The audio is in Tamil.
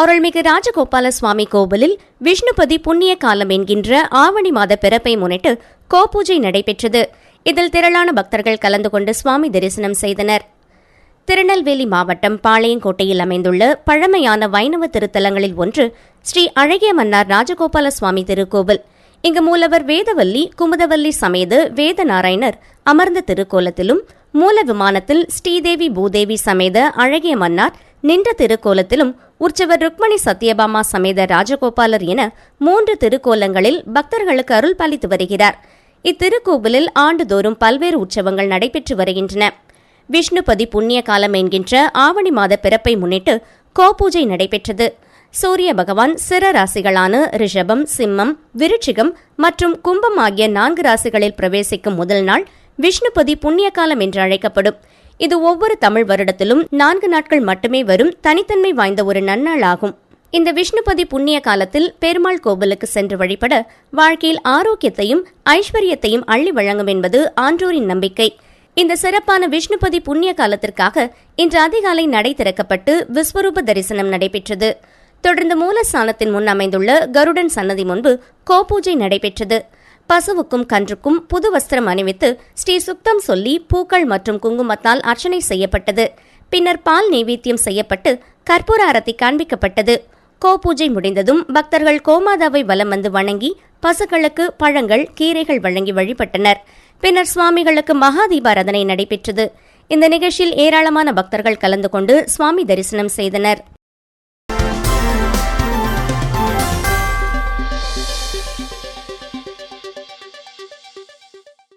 அருள்மிகு ராஜகோபால சுவாமி கோவிலில் விஷ்ணுபதி புண்ணிய காலம் என்கின்ற ஆவணி மாத பிறப்பை முன்னிட்டு கோபூஜை நடைபெற்றது. இதில் திரளான பக்தர்கள் கலந்து கொண்டு சுவாமி தரிசனம் செய்தனர். திருநெல்வேலி மாவட்டம் பாளையங்கோட்டையில் அமைந்துள்ள பழமையான வைணவ திருத்தலங்களில் ஒன்று ஸ்ரீ அழகிய மன்னார் ராஜகோபால சுவாமி திருக்கோவில். இங்கு மூலவர் வேதவல்லி குமுதவல்லி சமேத வேதநாராயணர் அமர்ந்த திருக்கோலத்திலும் மூல விமானத்தில் ஸ்ரீதேவி பூதேவி சமேத அழகிய மன்னார் நின்ற திருக்கோலத்திலும் உற்சவர் ருக்மணி சத்யபாமா சமேத ராஜகோபாலர் என மூன்று திருக்கோலங்களில் பக்தர்களுக்கு அருள் பாலித்து வருகிறார். இத்திருக்கோவிலில் ஆண்டுதோறும் பல்வேறு உற்சவங்கள் நடைபெற்று வருகின்றன. விஷ்ணுபதி புண்ணிய காலம் என்கின்ற ஆவணி மாத பிறப்பை முன்னிட்டு கோபூஜை நடைபெற்றது. சூரிய பகவான் சிற ராசிகளான ரிஷபம் சிம்மம் விருச்சிகம் மற்றும் கும்பம் ஆகிய நான்கு ராசிகளில் பிரவேசிக்கும் முதல் நாள் விஷ்ணுபதி புண்ணிய காலம் என்று அழைக்கப்படும். இது ஒவ்வொரு தமிழ் வருடத்திலும் நான்கு நாட்கள் மட்டுமே வரும் தனித்தன்மை வாய்ந்த ஒரு நன்னாள் ஆகும். இந்த விஷ்ணுபதி புண்ணிய காலத்தில் பெருமாள் கோவிலுக்கு சென்று வழிபட வாழ்க்கையில் ஆரோக்கியத்தையும் ஐஸ்வர்யத்தையும் அள்ளி வழங்கும் என்பது ஆன்றோரின் நம்பிக்கை. இந்த சிறப்பான விஷ்ணுபதி புண்ணிய காலத்திற்காக இன்று அதிகாலை நடை திறக்கப்பட்டு விஸ்வரூப தரிசனம் நடைபெற்றது. தொடர்ந்து மூலஸ்தானத்தின் முன் அமைந்துள்ள கருடன் சன்னதி முன்பு கோபூஜை நடைபெற்றது. பசுவுக்கும் கன்றுக்கும் புது வஸ்திரம் அணிவித்து ஸ்ரீ சுக்தம் சொல்லி பூக்கள் மற்றும் குங்குமத்தால் அர்ச்சனை செய்யப்பட்டது. பின்னர் பால் நைவேத்தியம் செய்யப்பட்டு கற்பூர அரத்தி காண்பிக்கப்பட்டது. கோபூஜை முடிந்ததும் பக்தர்கள் கோமாதாவை வலம் வந்து வணங்கி பசுக்களுக்கு பழங்கள் கீரைகள் வழங்கி வழிபட்டனர். பின்னர் சுவாமிகளுக்கு மகா தீபாராதனை நடைபெற்றது. இந்த நிகழ்ச்சியில் ஏராளமான பக்தர்கள் கலந்து கொண்டு சுவாமி தரிசனம் செய்தனர்.